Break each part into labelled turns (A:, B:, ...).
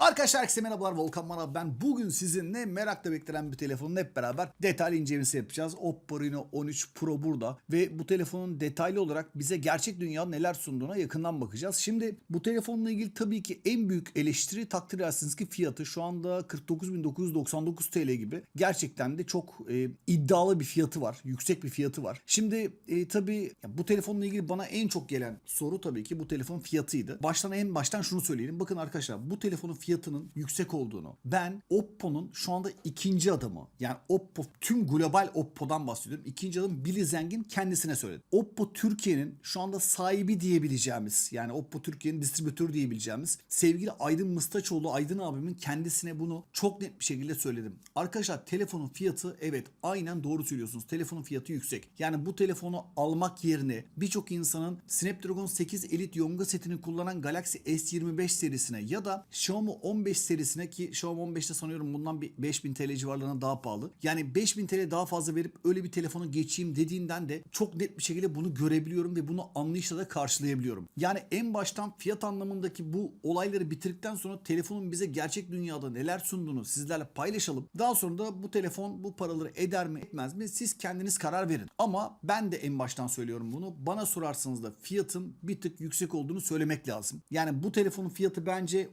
A: Arkadaşlar herkese merhabalar Volkan Manav ben. Bugün sizinle merakla beklenen bir telefonun hep beraber detaylı incelemesi yapacağız. Oppo Reno 13 Pro burada ve bu telefonun detaylı olarak bize gerçek dünya neler sunduğuna yakından bakacağız. Şimdi bu telefonla ilgili tabii ki en büyük eleştiri takdir edersiniz ki fiyatı şu anda 49.999 TL gibi gerçekten de çok e, iddialı bir fiyatı var. Yüksek bir fiyatı var. Şimdi e, tabii bu telefonla ilgili bana en çok gelen soru tabii ki bu telefonun fiyatıydı. Baştan en baştan şunu söyleyelim. Bakın arkadaşlar bu telefonun fiyatının yüksek olduğunu ben Oppo'nun şu anda ikinci adamı yani Oppo tüm global Oppo'dan bahsediyorum. İkinci adım Billy Zengin kendisine söyledi. Oppo Türkiye'nin şu anda sahibi diyebileceğimiz yani Oppo Türkiye'nin distribütörü diyebileceğimiz sevgili Aydın Mıstaçoğlu Aydın abimin kendisine bunu çok net bir şekilde söyledim. Arkadaşlar telefonun fiyatı evet aynen doğru söylüyorsunuz. Telefonun fiyatı yüksek. Yani bu telefonu almak yerine birçok insanın Snapdragon 8 Elite Yonga setini kullanan Galaxy S25 serisine ya da Xiaomi 15 serisine ki Xiaomi 15'te sanıyorum bundan bir 5000 TL civarlarına daha pahalı. Yani 5000 TL daha fazla verip öyle bir telefonu geçeyim dediğinden de çok net bir şekilde bunu görebiliyorum ve bunu anlayışla da karşılayabiliyorum. Yani en baştan fiyat anlamındaki bu olayları bitirdikten sonra telefonun bize gerçek dünyada neler sunduğunu sizlerle paylaşalım. Daha sonra da bu telefon bu paraları eder mi etmez mi siz kendiniz karar verin. Ama ben de en baştan söylüyorum bunu. Bana sorarsanız da fiyatın bir tık yüksek olduğunu söylemek lazım. Yani bu telefonun fiyatı bence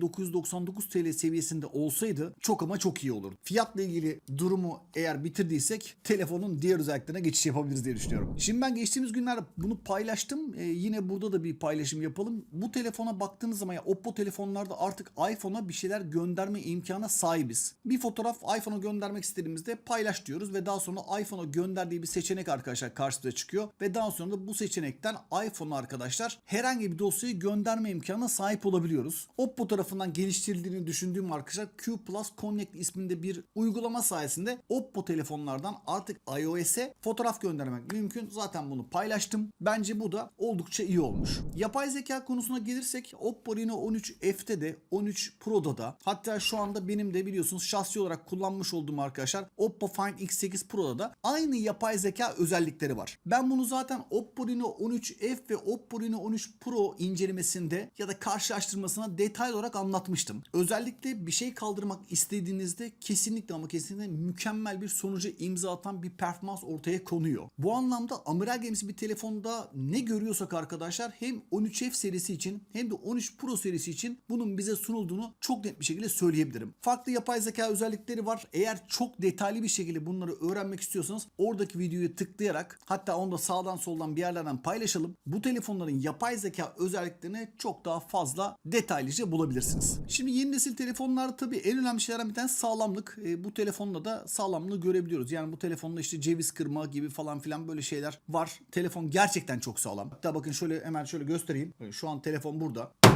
A: 39.999 TL seviyesinde olsaydı çok ama çok iyi olur. Fiyatla ilgili durumu eğer bitirdiysek telefonun diğer özelliklerine geçiş yapabiliriz diye düşünüyorum. Şimdi ben geçtiğimiz günlerde bunu paylaştım. Ee, yine burada da bir paylaşım yapalım. Bu telefona baktığınız zaman ya Oppo telefonlarda artık iPhone'a bir şeyler gönderme imkanına sahibiz. Bir fotoğraf iPhone'a göndermek istediğimizde paylaş diyoruz ve daha sonra iPhone'a gönderdiği bir seçenek arkadaşlar karşımıza çıkıyor ve daha sonra da bu seçenekten iPhone'a arkadaşlar herhangi bir dosyayı gönderme imkanına sahip olabiliyoruz. Oppo tarafından geliştirildiğini düşündüğüm arkadaşlar Q Plus Connect isminde bir uygulama sayesinde Oppo telefonlardan artık iOS'e fotoğraf göndermek mümkün. Zaten bunu paylaştım. Bence bu da oldukça iyi olmuş. Yapay zeka konusuna gelirsek Oppo Reno 13 F'te de 13 Pro'da da hatta şu anda benim de biliyorsunuz şahsi olarak kullanmış olduğum arkadaşlar Oppo Find X8 Pro'da da aynı yapay zeka özellikleri var. Ben bunu zaten Oppo Reno 13 F ve Oppo Reno 13 Pro incelemesinde ya da karşılaştırmasına detaylı olarak anlatmıştım. Özellikle bir şey kaldırmak istediğinizde kesinlikle ama kesinlikle mükemmel bir sonuca imza atan bir performans ortaya konuyor. Bu anlamda amiral gemisi bir telefonda ne görüyorsak arkadaşlar hem 13F serisi için hem de 13 Pro serisi için bunun bize sunulduğunu çok net bir şekilde söyleyebilirim. Farklı yapay zeka özellikleri var. Eğer çok detaylı bir şekilde bunları öğrenmek istiyorsanız oradaki videoyu tıklayarak hatta onu da sağdan soldan bir yerlerden paylaşalım. Bu telefonların yapay zeka özelliklerini çok daha fazla detaylıca bulabilirsiniz. Şimdi yeni nesil telefonlar tabii en önemli şeylerden bir tanesi sağlamlık. E, bu telefonda da sağlamlığı görebiliyoruz. Yani bu telefonda işte ceviz kırma gibi falan filan böyle şeyler var. Telefon gerçekten çok sağlam. Hatta bakın şöyle hemen şöyle göstereyim. Şu an telefon burada.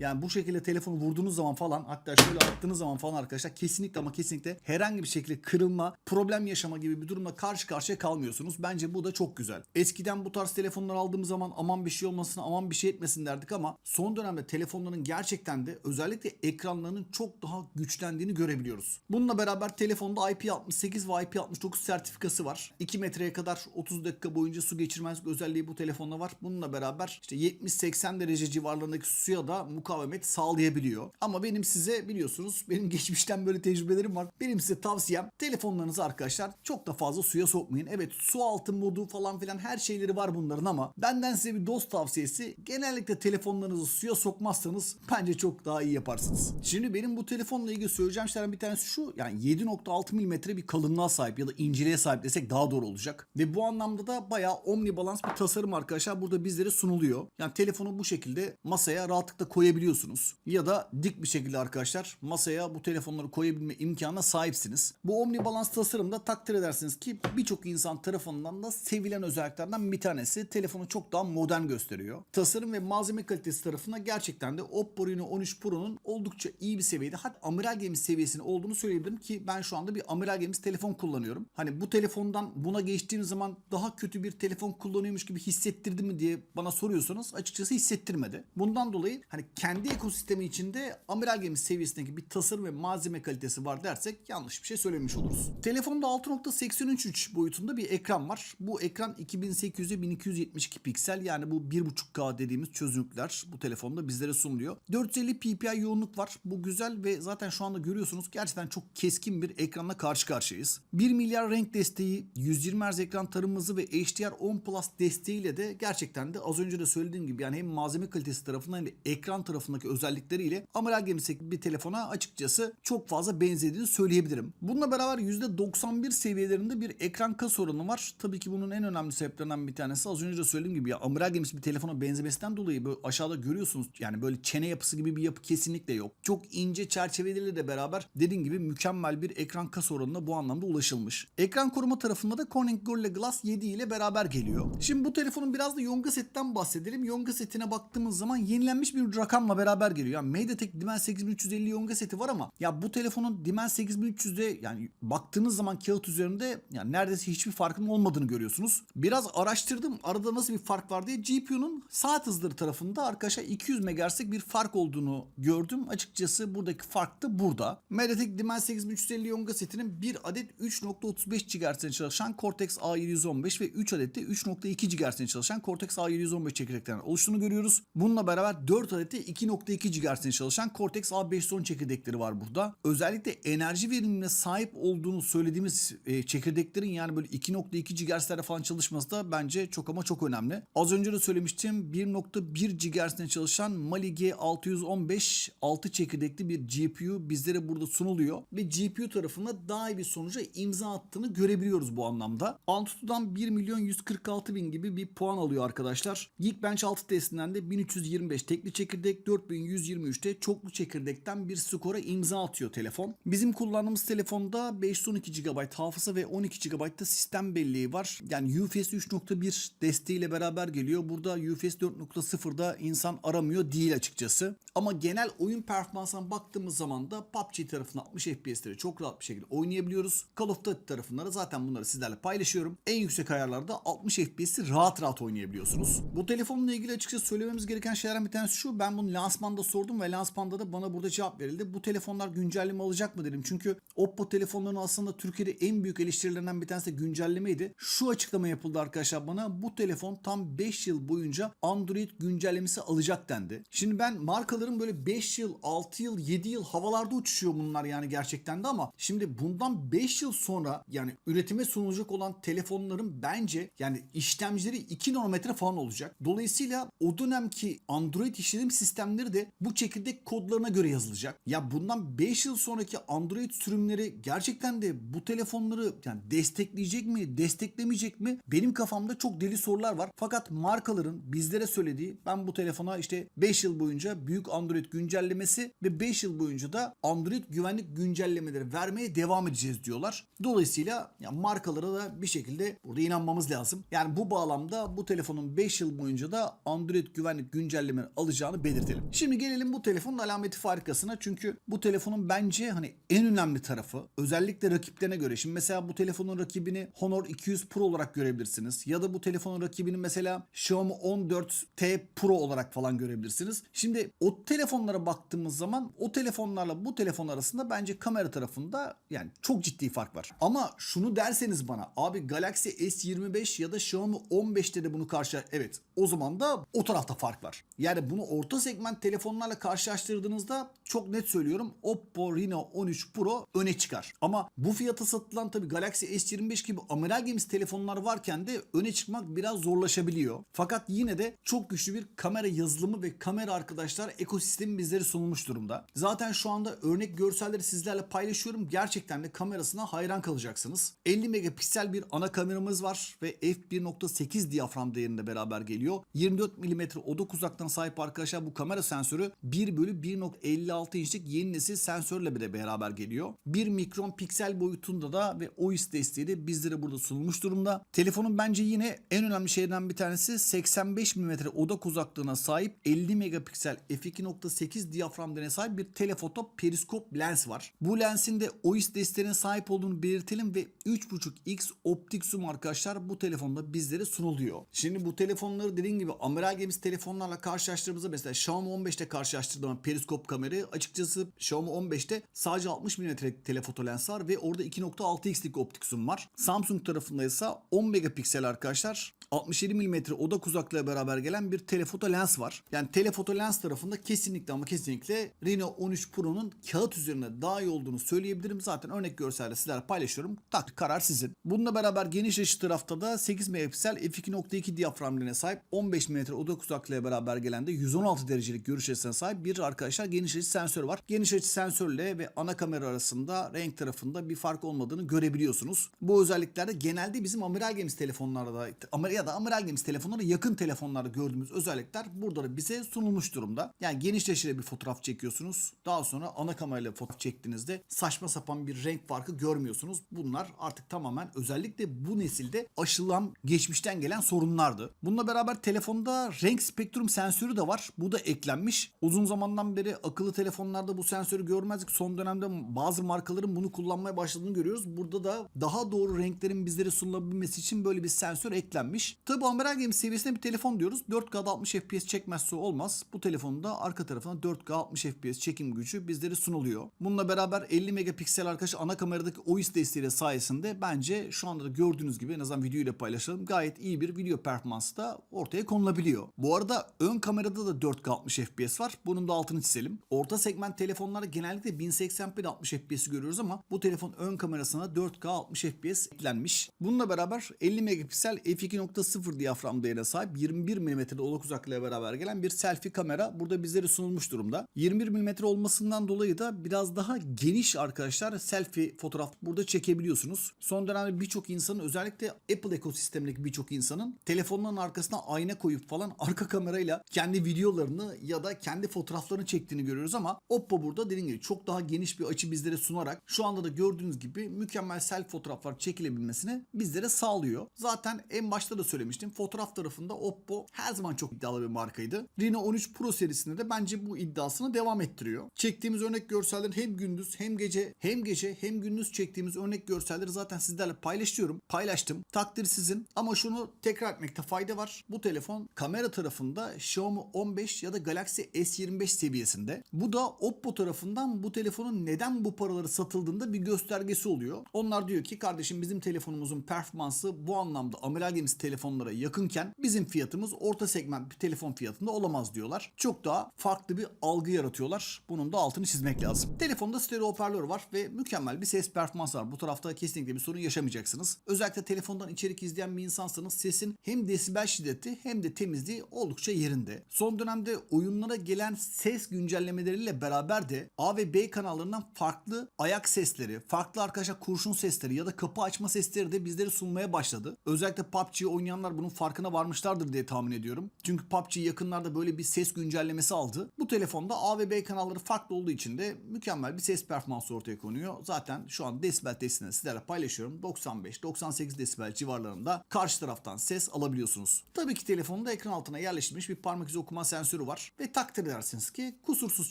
A: Yani bu şekilde telefonu vurduğunuz zaman falan hatta şöyle attığınız zaman falan arkadaşlar kesinlikle ama kesinlikle herhangi bir şekilde kırılma, problem yaşama gibi bir durumla karşı karşıya kalmıyorsunuz. Bence bu da çok güzel. Eskiden bu tarz telefonlar aldığımız zaman aman bir şey olmasın, aman bir şey etmesin derdik ama son dönemde telefonların gerçekten de özellikle ekranlarının çok daha güçlendiğini görebiliyoruz. Bununla beraber telefonda IP68 ve IP69 sertifikası var. 2 metreye kadar 30 dakika boyunca su geçirmezlik özelliği bu telefonda var. Bununla beraber işte 70-80 derece civarlarındaki suya da mukavemet sağlayabiliyor. Ama benim size biliyorsunuz benim geçmişten böyle tecrübelerim var. Benim size tavsiyem telefonlarınızı arkadaşlar çok da fazla suya sokmayın. Evet su altı modu falan filan her şeyleri var bunların ama benden size bir dost tavsiyesi genellikle telefonlarınızı suya sokmazsanız bence çok daha iyi yaparsınız. Şimdi benim bu telefonla ilgili söyleyeceğim şeylerden bir tanesi şu yani 7.6 mm bir kalınlığa sahip ya da inceliğe sahip desek daha doğru olacak. Ve bu anlamda da bayağı omnibalans bir tasarım arkadaşlar burada bizlere sunuluyor. Yani telefonu bu şekilde masaya rahatlıkla koyabiliyorsunuz. Ya da dik bir şekilde arkadaşlar masaya bu telefonları koyabilme imkanına sahipsiniz. Bu omnibalans tasarımda takdir edersiniz ki birçok insan tarafından da sevilen özelliklerden bir tanesi. Telefonu çok daha modern gösteriyor. Tasarım ve malzeme kalitesi tarafında gerçekten de Oppo Reno 13 Pro'nun oldukça iyi bir seviyede. Hatta amiral gemisi seviyesinde olduğunu söyleyebilirim ki ben şu anda bir amiral gemisi telefon kullanıyorum. Hani bu telefondan buna geçtiğim zaman daha kötü bir telefon kullanıyormuş gibi hissettirdi mi diye bana soruyorsanız açıkçası hissettirmedi. Bundan dolayı hani kendi ekosistemi içinde amiral gemisi seviyesindeki bir tasarım ve malzeme kalitesi var dersek yanlış bir şey söylemiş oluruz. Telefonda 6.83 boyutunda bir ekran var. Bu ekran 2800'e 1272 piksel yani bu 1.5K dediğimiz çözünürlükler bu telefonda bizlere sunuluyor. 450 ppi yoğunluk var. Bu güzel ve zaten şu anda görüyorsunuz gerçekten çok keskin bir ekranla karşı karşıyayız. 1 milyar renk desteği, 120 Hz ekran tarım hızı ve HDR10 Plus desteğiyle de gerçekten de az önce de söylediğim gibi yani hem malzeme kalitesi tarafından hem de ekran tarafındaki özellikleriyle amiral gemisi bir telefona açıkçası çok fazla benzediğini söyleyebilirim. Bununla beraber %91 seviyelerinde bir ekran kas oranı var. Tabii ki bunun en önemli sebeplerinden bir tanesi az önce de söylediğim gibi ya amiral gemisi bir telefona benzemesinden dolayı böyle aşağıda görüyorsunuz yani böyle çene yapısı gibi bir yapı kesinlikle yok. Çok ince çerçeveleriyle de beraber dediğim gibi mükemmel bir ekran kas oranına bu anlamda ulaşılmış. Ekran koruma tarafında da Corning Gorilla Glass 7 ile beraber geliyor. Şimdi bu telefonun biraz da Yonga setten bahsedelim. Yonga setine baktığımız zaman yenilenmiş bir rakamla beraber geliyor. Yani MediaTek Dimensity 8350 Yonga seti var ama ya bu telefonun Dimensity 8300'de yani baktığınız zaman kağıt üzerinde yani neredeyse hiçbir farkının olmadığını görüyorsunuz. Biraz araştırdım arada nasıl bir fark var diye GPU'nun saat hızları tarafında arkadaşlar 200 MHz'lik bir fark olduğunu gördüm. Açıkçası buradaki fark da burada. MediaTek Dimensity 8350 Yonga setinin bir adet 3.35 GHz'de çalışan Cortex A715 ve 3 adet de 3.2 GHz'de çalışan Cortex A715 çekirdeklerden oluştuğunu görüyoruz. Bununla beraber 4 adet de 2.2 GHz'de çalışan Cortex A510 çekirdekleri var burada. Özellikle enerji verimine sahip olduğunu söylediğimiz e, çekirdeklerin yani böyle 2.2 GHz'lerde falan çalışması da bence çok ama çok önemli. Az önce de söylemiştim 1.1 GHz'de çalışan Mali G615 6 çekirdekli bir GPU bizlere burada sunuluyor ve GPU tarafında daha iyi bir sonuca imza attığını görebiliyoruz bu anlamda. Antutu'dan 1 milyon 146 bin gibi bir puan alıyor arkadaşlar. Geekbench 6 testinden de 1325 tekli çekirdek 4123'te çoklu çekirdekten bir skora imza atıyor telefon. Bizim kullandığımız telefonda 512 GB hafıza ve 12 GB da sistem belleği var. Yani UFS 3.1 desteğiyle beraber geliyor. Burada UFS 4.0'da insan aramıyor değil açıkçası. Ama genel oyun performansına baktığımız zaman da PUBG tarafında 60 FPS'leri çok rahat bir şekilde oynayabiliyoruz. Call of Duty tarafında da zaten bunları sizlerle paylaşıyorum. En yüksek ayarlarda 60 FPS'i rahat rahat oynayabiliyorsunuz. Bu telefonla ilgili açıkçası söylememiz gereken şeylerden bir tanesi şu. Ben bunu lansmanda sordum ve lansmanda da bana burada cevap verildi. Bu telefonlar güncelleme alacak mı dedim. Çünkü Oppo telefonlarının aslında Türkiye'de en büyük eleştirilerinden bir tanesi güncellemeydi. Şu açıklama yapıldı arkadaşlar bana. Bu telefon tam 5 yıl boyunca Android güncellemesi alacak dendi. Şimdi ben markaların böyle 5 yıl, 6 yıl, 7 yıl havalarda uçuşuyor bunlar yani gerçekten de ama şimdi bundan 5 yıl sonra yani üretime sunulacak olan telefonların bence yani işlemcileri 2 nanometre falan olacak. Dolayısıyla o dönemki Android işletim sistemleri de bu çekirdek kodlarına göre yazılacak. Ya bundan 5 yıl sonraki Android sürümleri gerçekten de bu telefonları yani destekleyecek mi, desteklemeyecek mi? Benim kafamda çok deli sorular var. Fakat markaların bizlere söylediği ben bu telefona işte 5 yıl boyunca büyük Android güncellemesi ve 5 yıl boyunca da Android güvenlik güncellemeleri vermeye devam edeceğiz diyorlar. Dolayısıyla ya markalara da bir şekilde burada inanmamız lazım. Yani bu bağlamda bu telefonun 5 yıl boyunca da Android güvenlik güncellemeleri alacağını belirtelim. Şimdi gelelim bu telefonun alameti farikasına. Çünkü bu telefonun bence hani en önemli tarafı özellikle rakiplerine göre. Şimdi mesela bu telefonun rakibini Honor 200 Pro olarak görebilirsiniz. Ya da bu telefonun rakibini mesela Xiaomi 14T Pro olarak falan görebilirsiniz. Şimdi o telefonlara baktığımız zaman o telefonlarla bu telefon arasında bence kamera tarafında yani çok ciddi fark var. Ama şunu derseniz bana abi Galaxy S25 ya da Xiaomi 15'te de bunu karşı evet o zaman da o tarafta fark var. Yani bunu orta segment telefonlarla karşılaştırdığınızda çok net söylüyorum Oppo Reno 13 Pro öne çıkar. Ama bu fiyata satılan tabii Galaxy S25 gibi amiral gemisi telefonlar varken de öne çıkmak biraz zorlaşabiliyor. Fakat yine de çok güçlü bir kamera yazılımı ve kamera arkadaşlar ekosistemi bizlere sunulmuş durumda. Zaten şu anda örnek görselleri sizlerle paylaşıyorum. Gerçekten de kamerasına hayran kalacaksınız. 50 megapiksel bir ana kameramız var ve f1.8 diyafram değerinde beraber geliyor. 24 mm odak uzaktan sahip arkadaşlar bu kamera sensörü 1 bölü 1.56 inçlik yeni nesil sensörle bile beraber geliyor. 1 mikron piksel boyutunda da ve OIS desteği de bizlere burada sunulmuş durumda. Telefonun bence yine en önemli şeylerden bir tanesi 85 mm odak uzaklığına sahip 50 megapiksel f2.8 diyafram değerine sahip bir telefoto periskop lens var. Bu lensin de OIS desteğine sahip olduğunu belirtelim ve 3.5x optik zoom arkadaşlar bu telefonda bizlere sunuluyor. Şimdi bu telefonları dediğim gibi amiral gemisi telefonlarla karşılaştırdığımızda mesela Xiaomi 15'te karşılaştırdığım periskop kamerayı açıkçası Xiaomi 15'te sadece 60 mm telefoto lens var ve orada 2.6x'lik optik zoom var. Samsung tarafında ise 10 megapiksel arkadaşlar 67 mm odak uzaklığı beraber gelen bir telefoto lens var. Yani telefoto lens tarafında kesinlikle ama kesinlikle Reno 13 Pro'nun kağıt üzerinde daha iyi olduğunu söyleyebilirim. Zaten örnek görselde sizlerle paylaşıyorum. Tak karar sizin. Bununla beraber geniş açı tarafta da 8 megapiksel f2.2 diyaframlarına sahip 15 mm odak uzaklığı beraber gelen de 116 derecelik görüş açısına sahip bir arkadaşlar geniş açı sensörü var. Geniş açı sensörle ve ana kamera arasında renk tarafında bir fark olmadığını görebiliyorsunuz. Bu özelliklerde genelde bizim amiral gemisi telefonlarda ya da amiral gemisi telefonlara yakın telefonlarda gördüğümüz özellikler burada da bize sunulmuş durumda. Yani geniş açıyla bir fotoğraf çekiyorsunuz. Daha sonra ana kamerayla fotoğraf çektiğinizde saçma sapan bir renk farkı görmüyorsunuz. Bunlar artık tamamen özellikle bu nesilde aşılan geçmişten gelen sorunlardı. Bununla beraber telefonda renk spektrum sensörü de var. Bu da eklenmiş. Uzun zamandan beri akıllı telefonlarda bu sensörü görmezdik. Son dönemde bazı markaların bunu kullanmaya başladığını görüyoruz. Burada da daha doğru renklerin bizlere sunulabilmesi için böyle bir sensör eklenmiş. Tabi amiral gemisi seviyesinde bir telefon diyoruz. 4K'da 60 FPS çekmezse olmaz. Bu telefonun arka tarafına 4K 60 FPS çekim gücü bizlere sunuluyor. Bununla beraber 50 megapiksel arkadaş ana kameradaki OIS desteğiyle sayesinde bence şu anda da gördüğünüz gibi en azından video ile paylaşalım. Gayet iyi bir video performansı da ortaya konulabiliyor. Bu arada ön kamerada da 4K 60 FPS var. Bunun da altını çizelim. Orta segment telefonlarda genellikle 1080p 60 FPS'i görüyoruz ama bu telefon ön kamerasına 4K 60 FPS eklenmiş. Bununla beraber 50 megapiksel f2.0 diyafram değerine sahip 21 mm'de odak uzaklığı beraber gelen bir selfie kamera burada bizlere sunulmuş durumda. 21 mm olmasından dolayı da biraz daha geniş arkadaşlar selfie fotoğraf burada çekebiliyorsunuz. Son dönemde birçok insanın özellikle Apple ekosistemindeki birçok insanın telefonların arkasına ayna koyup falan arka kamerayla kendi videolarını ya da kendi fotoğraflarını çektiğini görüyoruz ama Oppo burada dediğim gibi çok daha geniş bir açı bizlere sunarak şu anda da gördüğünüz gibi mükemmel selfie fotoğraflar çekilebilmesini bizlere sağlıyor. Zaten en başta da söylemiştim fotoğraf tarafında Oppo her zaman çok iddialı bir markaydı. Reno 13 Pro serisinde de bence bu iddiasını devam ettiriyor. Çektiğimiz örnek görsellerin hem gündüz hem gece hem gece hem gündüz çektiğimiz örnek görselleri zaten sizlerle paylaşıyorum. Paylaştım. Takdir sizin. Ama şunu tekrar etmekte fayda var. Bu telefon kamera tarafında Xiaomi 15 ya da Galaxy S25 seviyesinde. Bu da Oppo tarafından bu telefonun neden bu paraları satıldığında bir göstergesi oluyor. Onlar diyor ki kardeşim bizim telefonumuzun performansı bu anlamda amiral gemisi telefonlara yakınken bizim fiyatımız orta segment bir telefon fiyatında olamaz diyorlar. Çok daha farklı bir algı yaratıyorlar. Bunun da altını çizmek lazım. Telefonda stereo hoparlör var ve mükemmel bir ses performansı var. Bu tarafta kesinlikle bir sorun yaşamayacaksınız. Özellikle telefondan içerik izleyen bir insansanız sesin hem desibel şiddeti hem de temizliği oldukça yerinde. Son dönemde oyunlara gelen ses güncellemeleriyle beraber de A ve B kanallarından farklı ayak sesleri, farklı arkadaşlar kurşun sesleri ya da kapı açma sesleri de bizlere sunmaya başladı. Özellikle PUBG'yi oynayanlar bunun farkına varmışlardır diye tahmin ediyorum. Çünkü PUBG yakınlarda böyle bir ses güncellemesi aldı. Bu telefonda A ve B kanalları farklı olduğu için de mükemmel bir ses performansı ortaya konuyor. Zaten şu an desibel testini sizlerle paylaşıyorum. 95-98 desibel civarlarında karşı taraftan ses alabiliyorsunuz. Tabii ki telefonda ekran altına yerleştirilmiş bir parmak izi okuma sensörü var ve takdir edersiniz ki kusursuz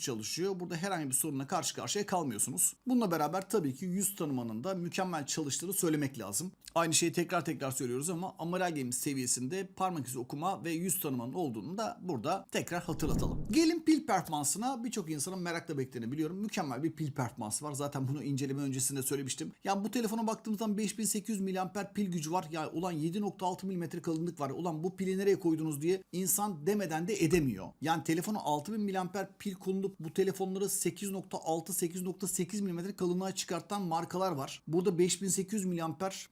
A: çalışıyor. Burada herhangi bir sorunla karşı karşıya kalmıyorsunuz. Bununla beraber tabii ki yüz tanımanın da mükemmel çalıştığını söylemek lazım. Aynı şeyi tekrar tekrar söylüyoruz ama amiral gemisi seviyesinde parmak izi okuma ve yüz tanımanın olduğunu da burada tekrar hatırlatalım. Gelin pil performansına birçok insanın merakla beklediğini biliyorum. Mükemmel bir pil performansı var. Zaten bunu inceleme öncesinde söylemiştim. Ya bu telefona baktığımızda 5800 mAh pil gücü var. Ya ulan 7.6 mm kalınlık var. Ulan bu pili nereye koydunuz diye insan demeden de edemiyor. Yani telefonu 6000 mAh pil konulup bu telefonları 8.6 8.8 mm kalınlığa çıkartan markalar var. Burada 5800 mAh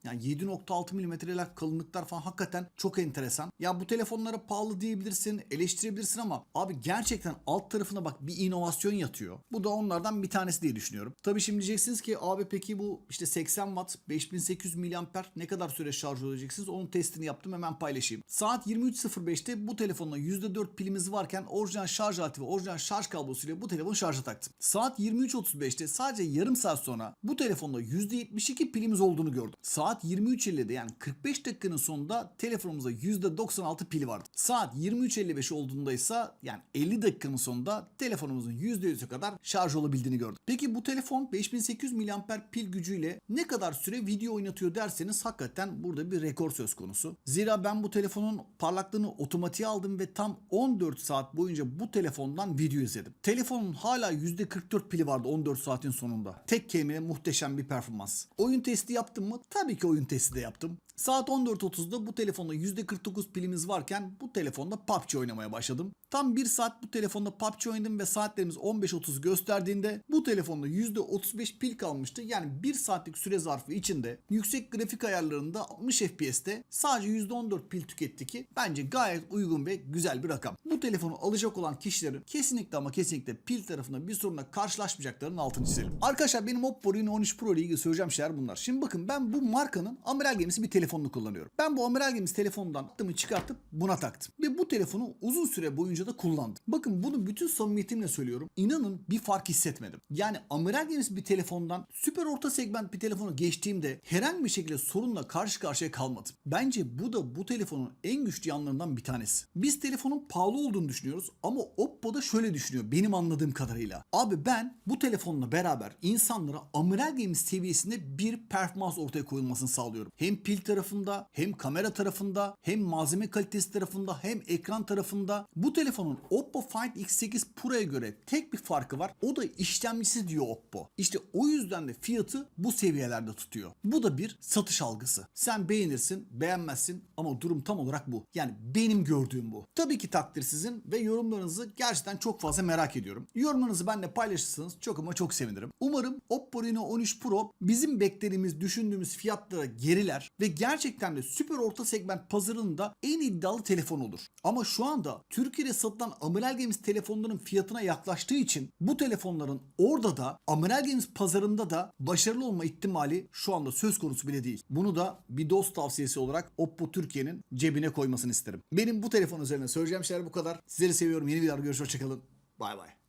A: yani 7.6 mm'ler kalınlıklar falan hakikaten çok enteresan. Ya bu telefonlara pahalı diyebilirsin, eleştirebilirsin ama abi gerçekten alt tarafına bak bir inovasyon yatıyor. Bu da onlardan bir tanesi diye düşünüyorum. Tabii şimdi diyeceksiniz ki abi peki bu işte 80 watt 5800 mAh ne kadar süre şarj olacaksınız? Onun testini yaptım hemen paylaşayım. Saat 23.05'te bu telefonla %4 pilimiz varken orijinal şarj aleti ve orijinal şarj kablosuyla bu telefonu şarja taktım. Saat 23.35'te sadece yarım saat sonra bu telefonda %72 pilimiz olduğunu gördüm. Saat 23.50'de yani 45 dakikanın sonunda telefonumuzda %96 pili vardı. Saat 23.55 olduğunda ise yani 50 dakikanın sonunda telefonumuzun %100'e kadar şarj olabildiğini gördüm. Peki bu telefon 5800 mAh pil gücüyle ne kadar süre video oynatıyor derseniz hakikaten burada bir rekor söz konusu. Zira ben bu telefonun parlaklığını otomatiğe aldım ve tam 14 saat boyunca bu telefondan video izledim. Telefonun hala %44 pili vardı 14 saatin sonunda. Tek kelimeyle muhteşem bir performans. Oyun testi yaptım mı? Tabii ki oyun testi de yaptım. Saat 14.30'da bu telefonda %49 pilimiz varken bu telefonda PUBG oynamaya başladım. Tam 1 saat bu telefonda PUBG oynadım ve saatlerimiz 15.30 gösterdiğinde bu telefonda %35 pil kalmıştı. Yani 1 saatlik süre zarfı içinde yüksek grafik ayarlarında 60 FPS'te sadece %14 pil tüketti ki bence gayet uygun ve güzel bir rakam. Bu telefonu alacak olan kişilerin kesinlikle ama kesinlikle pil tarafında bir sorunla karşılaşmayacaklarının altını çizelim. Arkadaşlar benim Oppo Reno 13 Pro ile ilgili söyleyeceğim şeyler bunlar. Şimdi bakın ben bu markanın amiral gemisi bir telefonunu kullanıyorum. Ben bu amiral gemisi telefonundan attımı çıkartıp buna taktım. Ve bu telefonu uzun süre boyunca da kullandım. Bakın bunu bütün samimiyetimle söylüyorum. İnanın bir fark hissetmedim. Yani amiral gemisi bir telefondan süper orta segment bir telefonu geçtiğimde herhangi bir şekilde sorunla karşı karşıya kalmadım. Bence bu da bu telefonun en güçlü yanlarından bir tanesi. Biz telefonun pahalı olduğunu düşünüyoruz ama Oppo da şöyle düşünüyor benim anladığım kadarıyla. Abi ben bu telefonla beraber insanlara amiral gemisi seviyesinde bir performans ortaya koyulmasını sağlıyorum. Hem pil tarafında hem kamera tarafında hem malzeme kalitesi tarafında hem ekran tarafında. Bu telefonun Oppo Find X8 Pro'ya göre tek bir farkı var. O da işlemcisi diyor Oppo. İşte o yüzden de fiyatı bu seviyelerde tutuyor. Bu da bir satış algısı. Sen beğenirsin, beğenmezsin ama durum tam olarak bu. Yani benim gördüğüm bu. Tabii ki takdir sizin ve yorumlarınızı gerçekten çok fazla merak ediyorum. Yorumlarınızı benimle paylaşırsanız çok ama çok sevinirim. Umarım Oppo Reno 13 Pro bizim beklediğimiz, düşündüğümüz fiyatlara geriler ve gerçekten de süper orta segment pazarında en iddialı telefon olur. Ama şu anda Türkiye'de satılan amiral gemisi telefonların fiyatına yaklaştığı için bu telefonların orada da amiral gemisi pazarında da başarılı olma ihtimali şu anda söz konusu bile değil. Bunu da bir dost tavsiyesi olarak Oppo Türkiye'nin cebine koymasını isterim. Benim bu telefon üzerine söyleyeceğim şeyler bu kadar. Sizleri seviyorum. Yeni videolarda görüşürüz. Hoşçakalın. Bay bay.